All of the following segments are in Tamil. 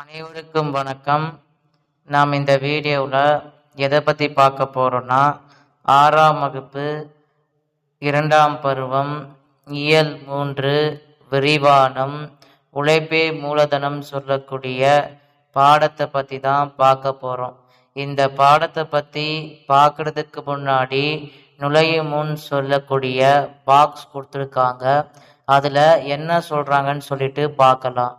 அனைவருக்கும் வணக்கம். நாம் இந்த வீடியோவில் எதை பற்றி பார்க்க போகிறோன்னா ஆறாம் வகுப்பு இரண்டாம் பருவம் இயல் மூன்று விரிவானம் உழைப்பே மூலதனம் சொல்லக்கூடிய பாடத்தை பற்றி தான் பார்க்க போகிறோம் இந்த பாடத்தை பற்றி பார்க்குறதுக்கு முன்னாடி நுழையும் முன் சொல்லக்கூடிய பாக்ஸ் கொடுத்துருக்காங்க. அதில் என்ன சொல்கிறாங்கன்னு சொல்லிட்டு பார்க்கலாம்.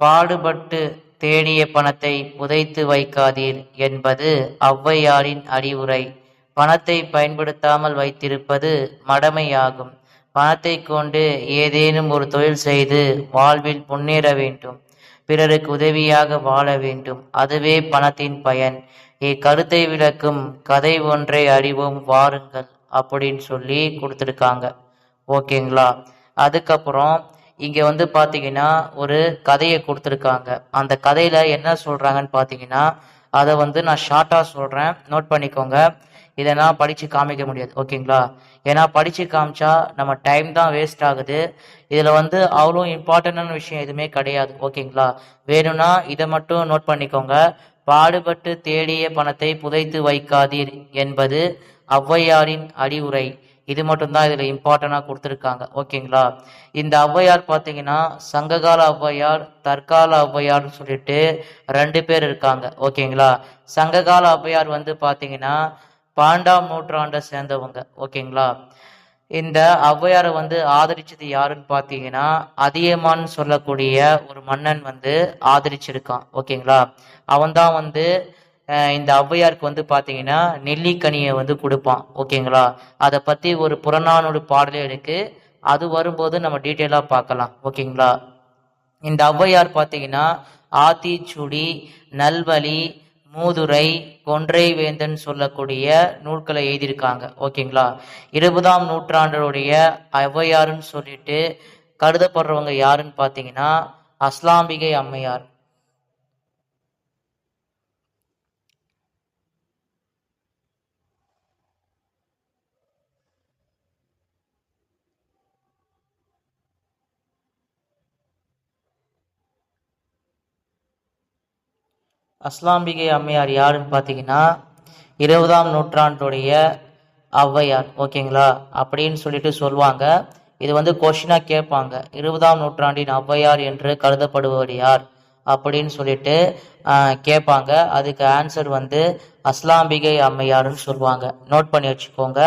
பாடுபட்டு தேடிய பணத்தை புதைத்து வைக்காதீர் என்பது ஔவையாரின் அறிவுரை. பணத்தை பயன்படுத்தாமல் வைத்திருப்பது மடமையாகும். பணத்தை கொண்டு ஏதேனும் ஒரு தொழில் செய்து வாழ்வில் முன்னேற வேண்டும். பிறருக்கு உதவியாக வாழ வேண்டும். அதுவே பணத்தின் பயன். இக்கருத்தை விளக்கும் கதை ஒன்றை அறிவோம் வாருங்கள் அப்படின்னு சொல்லி கொடுத்துருக்காங்க. ஓகேங்களா? அதுக்கப்புறம் இங்கே வந்து பார்த்தீங்கன்னா ஒரு கதையை கொடுத்துருக்காங்க. அந்த கதையில் என்ன சொல்கிறாங்கன்னு பார்த்தீங்கன்னா அதை வந்து நான் ஷார்ட்டாக சொல்கிறேன் நோட் பண்ணிக்கோங்க. இதை நான் படித்து காமிக்க முடியாது. ஓகேங்களா? ஏன்னா படித்து காமிச்சா நம்ம டைம் தான் வேஸ்ட் ஆகுது. இதில் வந்து அவ்வளோ இம்பார்ட்டண்டான விஷயம் எதுவுமே கிடையாது. ஓகேங்களா? வேணும்னா இதை மட்டும் நோட் பண்ணிக்கோங்க. பாடுபட்டு தேடிய பணத்தை புதைத்து வைக்காதீர் என்பது ஔவையாரின் அறிவுரை. இது மட்டும்தான் இதில் இம்பார்ட்டண்டாக கொடுத்துருக்காங்க. ஓகேங்களா இந்த ஔவையார் பார்த்தீங்கன்னா சங்ககால ஔவையார் தற்கால ஔவையார்னு சொல்லிட்டு ரெண்டு பேர் இருக்காங்க. ஓகேங்களா சங்ககால ஔவையார் வந்து பார்த்தீங்கன்னா பன்னெண்டாம் நூற்றாண்டை சேர்ந்தவங்க. ஓகேங்களா இந்த ஔவையாரை வந்து ஆதரிச்சது யாருன்னு பார்த்தீங்கன்னா அதியமான் சொல்லக்கூடிய ஒரு மன்னன் வந்து ஆதரிச்சிருக்கான். ஓகேங்களா அவன் தான் வந்து இந்த ஔவையாருக்கு வந்து பார்த்தீங்கன்னா நெல்லிக்கனியை வந்து கொடுப்பான். ஓகேங்களா? அதை பற்றி ஒரு புறநானூறு பாடலே இருக்கு. அது வரும்போது நம்ம டீட்டெயிலாக பார்க்கலாம் ஓகேங்களா? இந்த ஔவையார் பார்த்தீங்கன்னா ஆத்திச்சுடி நல்வழி மூதுரை கொன்றை வேந்தன் சொல்லக்கூடிய நூல்களை எழுதியிருக்காங்க. ஓகேங்களா? இருபதாம் நூற்றாண்டுடைய ஔவையாருன்னு சொல்லிட்டு கருதப்படுறவங்க யாருன்னு பார்த்தீங்கன்னா அஸ்லாம்பிகை அம்மையார். அஸ்லாம்பிகை அம்மையார் யாருன்னு பார்த்தீங்கன்னா இருபதாம் நூற்றாண்டுடைய ஔவையார். ஓகேங்களா? அப்படின்னு சொல்லிட்டு சொல்லுவாங்க. இது வந்து கொஷினாக கேட்பாங்க. இருபதாம் நூற்றாண்டின் ஔவையார் என்று கருதப்படுபவர் யார்? அப்படின்னு சொல்லிட்டு கேட்பாங்க. அதுக்கு ஆன்சர் வந்து அஸ்லாம்பிகை அம்மையார்னு சொல்லுவாங்க. நோட் பண்ணி வச்சுக்கோங்க.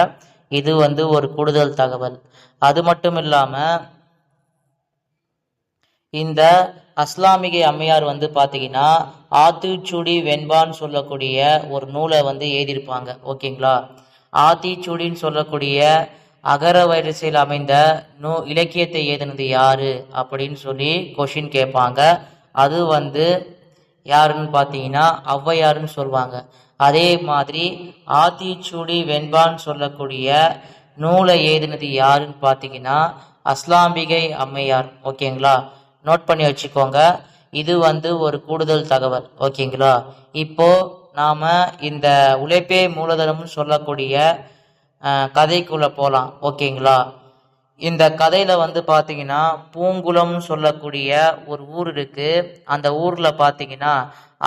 இது வந்து ஒரு கூடுதல் தகவல். அது மட்டும் இல்லாமல் இந்த அஸ்லாமிகை அம்மையார் வந்து பார்த்தீங்கன்னா ஆத்திச்சுடி வெண்பான்னு சொல்லக்கூடிய ஒரு நூலை வந்து எழுதியிருப்பாங்க. ஓகேங்களா? ஆத்திச்சுடின்னு சொல்லக்கூடிய அகர வரிசையில் அமைந்த நூ இலக்கியத்தை எழுதினது யாரு? அப்படின்னு சொல்லி கொஷின் கேட்பாங்க. அது வந்து யாருன்னு பார்த்தீங்கன்னா ஔவையாருன்னு சொல்லுவாங்க அதே மாதிரி ஆத்திச்சூடி வெண்பான்னு சொல்லக்கூடிய நூலை எழுதினது யாருன்னு பார்த்தீங்கன்னா அஸ்லாம்பிகை அம்மையார். ஓகேங்களா? நோட் பண்ணி வச்சுக்கோங்க. இது வந்து ஒரு கூடுதல் தகவல். ஓகேங்களா? இப்போ நாம இந்த உழைப்பே மூலதனம்னு சொல்லக்கூடிய கதைக்குள்ளே போகலாம் ஓகேங்களா? இந்த கதையில் வந்து பார்த்தீங்கன்னா பூங்குளம்னு சொல்லக்கூடிய ஒரு ஊர் இருக்குது அந்த ஊரில் பார்த்தீங்கன்னா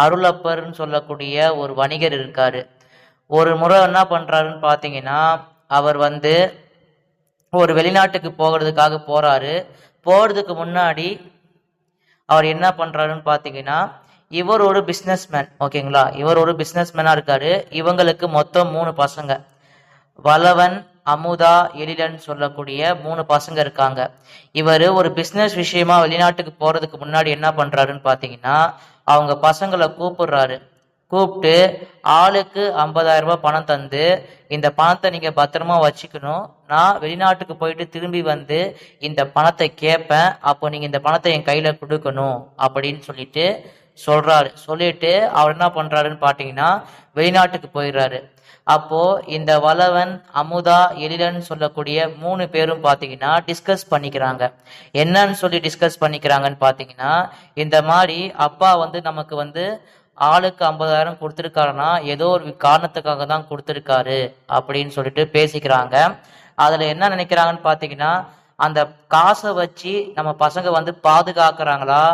அருளப்பர்னு சொல்லக்கூடிய ஒரு வணிகர் இருக்கார். ஒரு முறை என்ன பண்ணுறாருன்னு பார்த்தீங்கன்னா அவர் வந்து ஒரு வெளிநாட்டுக்கு போகிறதுக்காக போகிறாரு போகிறதுக்கு முன்னாடி அவர் என்ன பண்றாருன்னு பாத்தீங்கன்னா இவர் ஒரு பிஸ்னஸ்மேன் ஓகேங்களா இவர் ஒரு பிஸ்னஸ்மேனா இருக்காரு. இவங்களுக்கு மொத்தம் மூணு பசங்க. வளவன் அமுதா எழிலன் சொல்லக்கூடிய மூணு பசங்க இருக்காங்க. இவர் ஒரு பிஸ்னஸ் விஷயமா வெளிநாட்டுக்கு போறதுக்கு முன்னாடி என்ன பண்றாருன்னு பாத்தீங்கன்னா அவங்க பசங்களை கூப்பிடுறாரு. கூப்பிட்டு ஆளுக்கு 50000 ரூபாய் பணம் தந்து இந்த பணத்தை நீங்க பத்திரமா வச்சுக்கணும். நான் வெளிநாட்டுக்கு போயிட்டு திரும்பி வந்து இந்த பணத்தை கேட்பேன். அப்போ நீங்க இந்த பணத்தை என் கையில கொடுக்கணும் அப்படின்னு சொல்லிட்டு சொல்றாரு. சொல்லிட்டு அவர் என்ன பண்றாருன்னு பாத்தீங்கன்னா வெளிநாட்டுக்கு போயிடுறாரு. அப்போ இந்த வளவன் அமுதா எழிலன் சொல்லக்கூடிய மூணு பேரும் பாத்தீங்கன்னா டிஸ்கஸ் பண்ணிக்கிறாங்க. என்னன்னு சொல்லி டிஸ்கஸ் பண்ணிக்கிறாங்கன்னு பாத்தீங்கன்னா இந்த மாதிரி அப்பா வந்து நமக்கு வந்து ஆளுக்கு ஐம்பதாயிரம் கொடுத்துருக்காருன்னா ஏதோ ஒரு காரணத்துக்காக தான் கொடுத்துருக்காரு அப்படின்னு சொல்லிட்டு பேசிக்கிறாங்க. அதில் என்ன நினைக்கிறாங்கன்னு பார்த்தீங்கன்னா அந்த காசை வச்சு நம்ம பசங்க வந்து பாதுகாக்கிறாங்களா?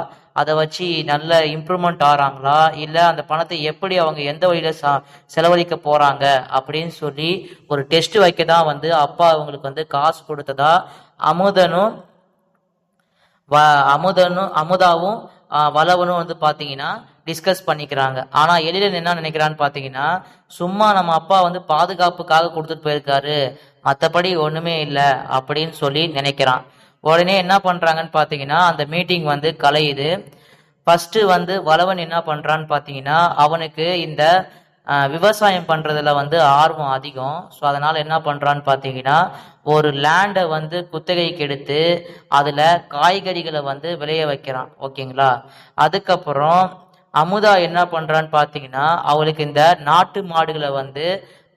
அதை வச்சு நல்ல இம்ப்ரூவ்மெண்ட் ஆகிறாங்களா இல்லை அந்த பணத்தை எப்படி அவங்க எந்த வழியில் ச செலவழிக்க போகிறாங்க அப்படின்னு சொல்லி ஒரு டெஸ்ட் வைக்க தான் வந்து அப்பா அவங்களுக்கு வந்து காசு கொடுத்ததா அமுதனும் வ அமுதனும் அமுதாவும் வளவனும் வந்து பார்த்தீங்கன்னா டிஸ்கஸ் பண்ணிக்கிறாங்க. ஆனால் எழிலன் என்ன நினைக்கிறான்னு பார்த்தீங்கன்னா சும்மா நம்ம அப்பா வந்து பாதுகாப்புக்காக கொடுத்துட்டு போயிருக்காரு. மற்றபடி ஒன்றுமே இல்லை அப்படின்னு சொல்லி நினைக்கிறான். உடனே என்ன பண்ணுறாங்கன்னு பார்த்தீங்கன்னா அந்த மீட்டிங் வந்து கலையுது. ஃபர்ஸ்ட் வந்து வளவன் என்ன பண்றான்னு பார்த்தீங்கன்னா அவனுக்கு இந்த விவசாயம் பண்றதுல வந்து ஆர்வம் அதிகம். ஸோ அதனால என்ன பண்றான்னு பார்த்தீங்கன்னா ஒரு லேண்டை வந்து குத்தகைக்கு எடுத்து அதுல காய்கறிகளை வந்து விளைய வைக்கிறான். ஓகேங்களா அதுக்கப்புறம் அமுதா என்ன பண்றான்னு பார்த்தீங்கன்னா அவளுக்கு இந்த நாட்டு மாடுகளை வந்து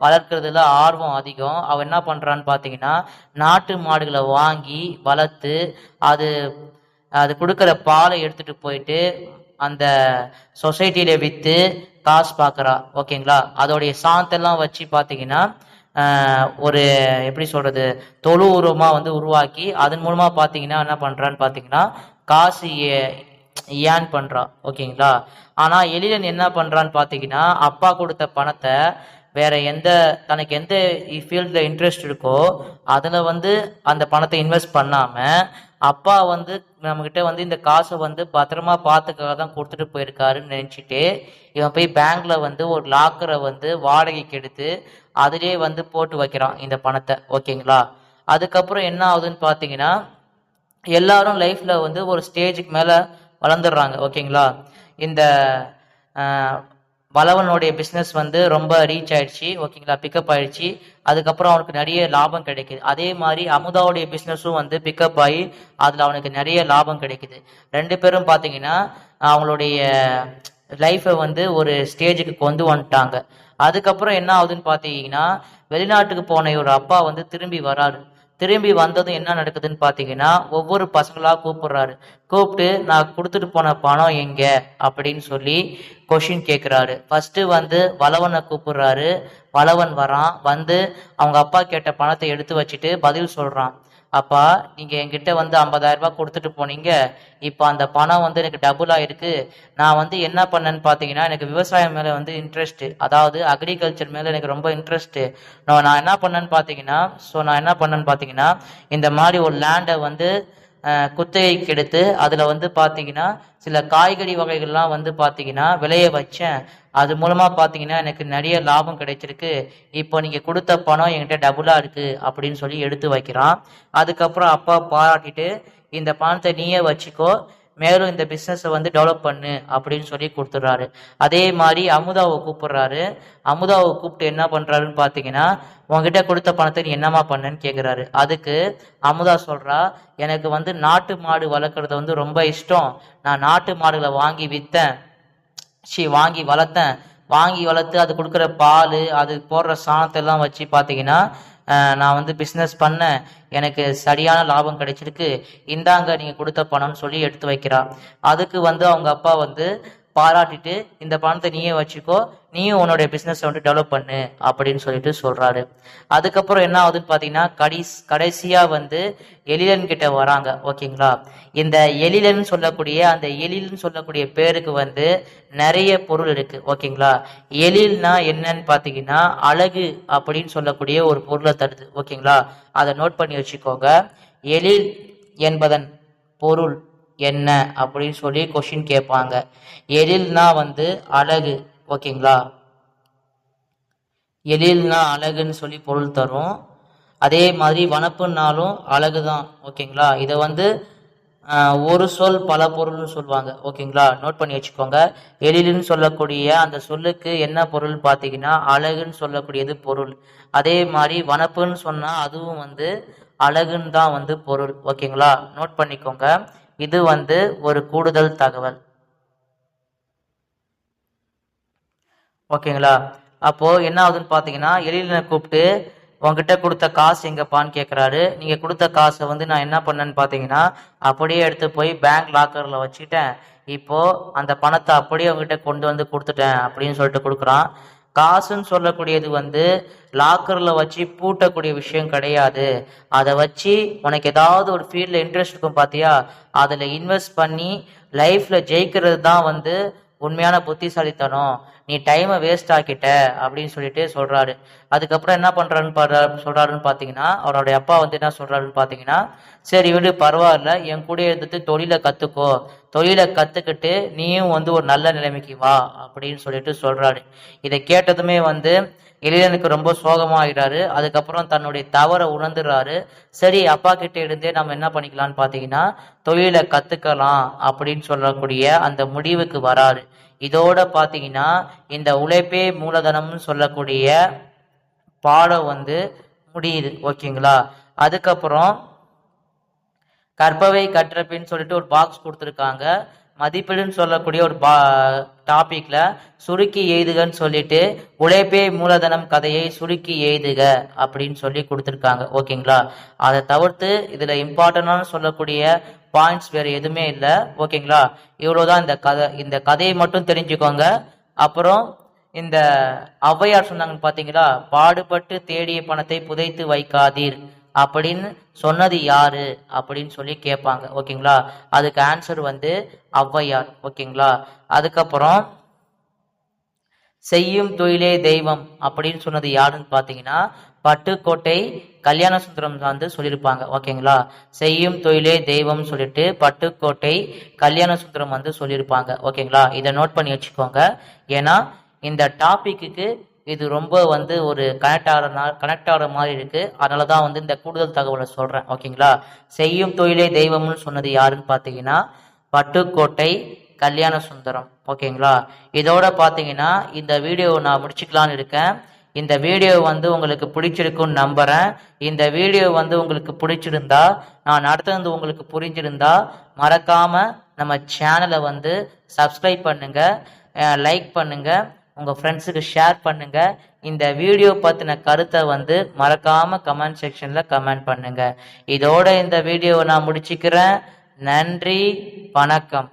வளர்க்கறதுல ஆர்வம் அதிகம். அவ என்ன பண்றான்னு பார்த்தீங்கன்னா நாட்டு மாடுகளை வாங்கி வளர்த்து அது அது கொடுக்குற பாலை எடுத்துட்டு போயிட்டு அந்த சொசைட்டியில விற்று காசு பார்க்குறா ஓகேங்களா? அதோடைய சாந்தெல்லாம் வச்சு பார்த்தீங்கன்னா ஒரு எப்படி சொல்றது தொழு உருவமாக வந்து உருவாக்கி அதன் மூலமாக பார்த்தீங்கன்னா என்ன பண்ணுறான்னு பார்த்தீங்கன்னா காசு ஏ- ஏன் பண்றா? ஓகேங்களா? ஆனா எழிலன் என்ன பண்றான்னு பாத்தீங்கன்னா அப்பா கொடுத்த பணத்தை வேற எந்த தனக்கு எந்த ஃபீல்ட்ல இன்ட்ரெஸ்ட் இருக்கோ அதுல வந்து அந்த பணத்தை இன்வெஸ்ட் பண்ணாம அப்பா வந்து நம்மக்கிட்ட வந்து இந்த காசை வந்து பத்திரமா பார்த்துக்காக தான் கொடுத்துட்டு போயிருக்காருன்னு நினைச்சிட்டு இவன் போய் பேங்க்ல வந்து ஒரு லாக்கரை வந்து வாடகைக்கு எடுத்து அதிலே வந்து போட்டு வைக்கிறான் இந்த பணத்தை. ஓகேங்களா? அதுக்கப்புறம் என்ன ஆகுதுன்னு பார்த்தீங்கன்னா எல்லாரும் லைஃப்ல வந்து ஒரு ஸ்டேஜுக்கு மேலே வளர்ந்துடுறாங்க ஓகேங்களா? இந்த வளவனுடைய பிஸ்னஸ் வந்து ரொம்ப ரீச் ஆயிடுச்சு ஓகேங்களா? பிக்கப் ஆயிடுச்சு. அதுக்கப்புறம் அவனுக்கு நிறைய லாபம் கிடைக்குது. அதே மாதிரி அமுதாவுடைய பிஸ்னஸும் வந்து பிக்கப் ஆகி அதில் அவனுக்கு நிறைய லாபம் கிடைக்குது. ரெண்டு பேரும் பார்த்தீங்கன்னா அவங்களுடைய லைஃப்பை வந்து ஒரு ஸ்டேஜுக்கு கொண்டு வந்துட்டாங்க. அதுக்கப்புறம் என்ன ஆகுதுன்னு பார்த்தீங்கன்னா வெளிநாட்டுக்கு போன ஒரு அப்பா வந்து திரும்பி வராரு. திரும்பி வந்ததும் என்ன நடக்குதுன்னு பார்த்தீங்கன்னா ஒவ்வொரு பசங்களாக கூப்பிடுறாரு. கூப்பிட்டு நான் கொடுத்துட்டு போன பணம் எங்க? அப்படின்னு சொல்லி கொஷின் கேட்குறாரு ஃபர்ஸ்ட் வந்து வளவனை கூப்பிடுறாரு. வளவன் வரான். வந்து அவங்க அப்பா கேட்ட பணத்தை எடுத்து வச்சுட்டு பதில் சொல்றான். அப்பா நீங்கள் என்கிட்ட வந்து 50000 ரூபாய் கொடுத்துட்டு போனீங்க. இப்போ அந்த பணம் வந்து எனக்கு டபுள் ஆயிருக்கு. நான் வந்து என்ன பண்ணேன்னு பார்த்தீங்கன்னா எனக்கு விவசாயம் மேலே வந்து இன்ட்ரெஸ்ட்டு அதாவது அக்ரிகல்ச்சர் மேலே எனக்கு ரொம்ப இன்ட்ரெஸ்ட்டு நான் நான் என்ன பண்ணேன்னு பார்த்தீங்கன்னா ஸோ நான் என்ன பண்ணேன்னு பார்த்தீங்கன்னா இந்த மாதிரி ஒரு லேண்டை வந்து குத்தகைக்கு எடுத்து அதில் வந்து பார்த்தீங்கன்னா சில காய்கறி வகைகள்லாம் வந்து பார்த்தீங்கன்னா விளைய வச்சேன். அது மூலமாக பார்த்தீங்கன்னா எனக்கு நிறைய லாபம் கிடைச்சிருக்கு. இப்போ நீங்கள் கொடுத்த பணம் என்கிட்ட டபுளாக இருக்குது அப்படின்னு சொல்லி எடுத்து வைக்கிறான். அதுக்கப்புறம் அப்பா பாராட்டிட்டு இந்த பணத்தை நீயே வச்சுக்கோ. மேலும் இந்த பிஸ்னஸை வந்து டெவலப் பண்ணு அப்படின்னு சொல்லி கொடுத்துட்றாரு. அதே மாதிரி அமுதாவை கூப்பிடுறாரு. அமுதாவை கூப்பிட்டு என்ன பண்ணுறாருன்னு பார்த்தீங்கன்னா உங்ககிட்ட கொடுத்த பணத்தை நீ என்னம்மா பண்ணேன்னு கேட்குறாரு அதுக்கு அமுதா சொல்கிறா எனக்கு வந்து நாட்டு மாடு வளர்க்குறது வந்து ரொம்ப இஷ்டம். நான் நாட்டு மாடுகளை வாங்கி விற்றேன் சி வாங்கி வளர்த்தேன். வாங்கி வளர்த்து அது கொடுக்குற பால் அது போடுற சாணத்தை எல்லாம் வச்சு பார்த்தீங்கன்னா நான் வந்து பிஸ்னஸ் பண்ணேன் எனக்கு சரியான லாபம் கிடைச்சிருக்கு. இந்தாங்க நீங்கள் கொடுத்த பணம்னு சொல்லி எடுத்து வைக்கிறா. அதுக்கு வந்து அவங்க அப்பா வந்து பாராட்டிட்டு இந்த பணத்தை நீயே வச்சுக்கோ நீயும் உன்னுடைய பிஸ்னஸை வந்து டெவலப் பண்ணு அப்படின்னு சொல்லிட்டு சொல்றாரு. அதுக்கப்புறம் என்ன ஆகுதுன்னு பார்த்தீங்கன்னா கடைஸ் கடைசியா வந்து எழிலன் கிட்ட வராங்க ஓகேங்களா? இந்த எழிலன் சொல்லக்கூடிய அந்த எழில்னு சொல்லக்கூடிய பேருக்கு வந்து நிறைய பொருள் இருக்கு ஓகேங்களா? எழில்னா என்னன்னு பார்த்தீங்கன்னா அழகு அப்படின்னு சொல்லக்கூடிய ஒரு பொருளை தருது ஓகேங்களா? அதை நோட் பண்ணி வச்சுக்கோங்க. எழில் என்பதன் பொருள் என்ன அப்படின்னு சொல்லி கொஷின் கேட்பாங்க. எழில்னா வந்து அழகு ஓகேங்களா எழில்னா அழகுன்னு சொல்லி பொருள் தரும். அதே மாதிரி வனப்புன்னாலும் அழகு தான் ஓகேங்களா இதை வந்து ஒரு சொல் பல பொருள்னு சொல்லுவாங்க ஓகேங்களா நோட் பண்ணி வச்சுக்கோங்க. எழில்னு சொல்லக்கூடிய அந்த சொல்லுக்கு என்ன பொருள் பார்த்தீங்கன்னா அழகுன்னு சொல்லக்கூடியது பொருள். அதே மாதிரி வனப்புன்னு சொன்னால் அதுவும் வந்து அழகுன்னு தான் வந்து பொருள் ஓகேங்களா நோட் பண்ணிக்கோங்க. இது வந்து ஒரு கூடுதல் தகவல். ஓகேங்களா? அப்போ என்ன ஆகுதுன்னு பார்த்தீங்கன்னா எழிலனை கூப்பிட்டு உங்ககிட்ட கொடுத்த காசு எங்கப்பான்னு கேட்குறாரு நீங்கள் கொடுத்த காசை வந்து நான் என்ன பண்ணேன்னு பார்த்தீங்கன்னா அப்படியே எடுத்து போய் பேங்க் லாக்கரில் வச்சுட்டேன் இப்போ அந்த பணத்தை அப்படியே உங்ககிட்ட கொண்டு வந்து கொடுத்துட்டேன் அப்படின்னு சொல்லிட்டு கொடுக்குறான். காசுன்னு சொல்லக்கூடியது வந்து லாக்கரில் வச்சு பூட்டக்கூடிய விஷயம் கிடையாது. அதை வச்சு உனக்கு ஏதாவது ஒரு ஃபீல்டில் இன்ட்ரெஸ்ட் இருக்கும் பார்த்தியா அதில் இன்வெஸ்ட் பண்ணி லைஃப்பில் ஜெயிக்கிறது தான் வந்து உண்மையான புத்திசாலித்தனம். நீ டைமை வேஸ்ட் ஆக்கிட்ட அப்படின்னு சொல்லிட்டு சொல்றாரு. அதுக்கப்புறம் என்ன பண்றாருன்னு பாரு சொல்றாருன்னு பார்த்தீங்கன்னா அவருடைய அப்பா வந்து என்ன சொல்றாருன்னு பார்த்தீங்கன்னா சரி விடு பரவாயில்ல என் கூட இருந்துட்டு தொழிலை கத்துக்கோ. தொழிலை கத்துக்கிட்டு நீயும் வந்து ஒரு நல்ல நிலைமைக்கு வா அப்படின்னு சொல்லிட்டு சொல்றாரு. இதை கேட்டதுமே வந்து இளைஞனுக்கு ரொம்ப சோகமாகிறாரு அதுக்கப்புறம் தன்னுடைய தவறை உணர்ந்துடுறாரு சரி அப்பா கிட்ட இருந்தே நம்ம என்ன பண்ணிக்கலாம்னு பார்த்தீங்கன்னா தொழிலை கத்துக்கலாம் அப்படின்னு சொல்லக்கூடிய அந்த முடிவுக்கு வராரு. இதோட பார்த்தீங்கன்னா இந்த உழைப்பே மூலதனம்னு சொல்லக்கூடிய பாடம் வந்து முடியுது. ஓகேங்களா? அதுக்கப்புறம் கற்பவை கற்றப்பின்னு சொல்லிட்டு ஒரு பாக்ஸ் கொடுத்துருக்காங்க. மதிப்பீடுன்னு சொல்லக்கூடிய ஒரு பா டாபிக்ல சுருக்கி எய்துகன்னு சொல்லிட்டு உழைப்பே மூலதனம் கதையை சுருக்கி எய்துக அப்படின்னு சொல்லி கொடுத்துருக்காங்க. ஓகேங்களா? அதை தவிர்த்து இதுல இம்பார்ட்டன்டான சொல்லக்கூடிய பாயிண்ட்ஸ் வேற எதுவுமே இல்லை. ஓகேங்களா? இவ்வளவுதான் இந்த கதை. இந்த கதையை மட்டும் தெரிஞ்சுக்கோங்க. அப்புறம் இந்த ஔவையார் சொன்னாங்கன்னு பாத்தீங்களா? பாடுபட்டு தேடிய பணத்தை புதைத்து வைக்காதீர். அப்படின்னு சொன்னது யாரு? அப்படின்னு சொல்லி கேட்பாங்க. ஓகேங்களா? அதுக்கு ஆன்சர் வந்து ஔவையார். ஓகேங்களா? அதுக்கப்புறம் செய்யும் தொழிலே தெய்வம் அப்படின்னு சொன்னது யாருன்னு பார்த்தீங்கன்னா பட்டுக்கோட்டை கல்யாண சுந்தரம் வந்து சொல்லியிருப்பாங்க. ஓகேங்களா? செய்யும் தொழிலே தெய்வம் சொல்லிட்டு பட்டுக்கோட்டை கல்யாண சுந்தரம் வந்து சொல்லியிருப்பாங்க. ஓகேங்களா? இதை நோட் பண்ணி வச்சுக்கோங்க. ஏன்னா இந்த டாபிக்கு இது ரொம்ப வந்து ஒரு கனெக்ட் ஆகிறனால கனெக்ட் ஆகிற மாதிரி இருக்குது அதனால தான் வந்து இந்த கூடுதல் தகவலை சொல்கிறேன் ஓகேங்களா செய்யும் தொழிலே தெய்வம்னு சொன்னது யாருன்னு பார்த்தீங்கன்னா பட்டுக்கோட்டை கல்யாண சுந்தரம். ஓகேங்களா இதோட பார்த்தீங்கன்னா இந்த வீடியோவை நான் முடிச்சுக்கலான்னு இருக்கேன். இந்த வீடியோ வந்து உங்களுக்கு பிடிச்சிருக்குன்னு நம்புகிறேன் இந்த வீடியோ வந்து உங்களுக்கு பிடிச்சிருந்தா நான் நடத்துனது உங்களுக்கு புரிஞ்சிருந்தா மறக்காமல் நம்ம சேனலை வந்து சப்ஸ்கிரைப் பண்ணுங்கள் லைக் பண்ணுங்கள் உங்கள் ஃப்ரெண்ட்ஸுக்கு ஷேர் பண்ணுங்க. இந்த வீடியோ பற்றின கருத்தை வந்து மறக்காம கமெண்ட் செக்ஷனில் கமெண்ட் பண்ணுங்க. இதோட இந்த வீடியோவை நான் முடிச்சுக்கிறேன். நன்றி வணக்கம்.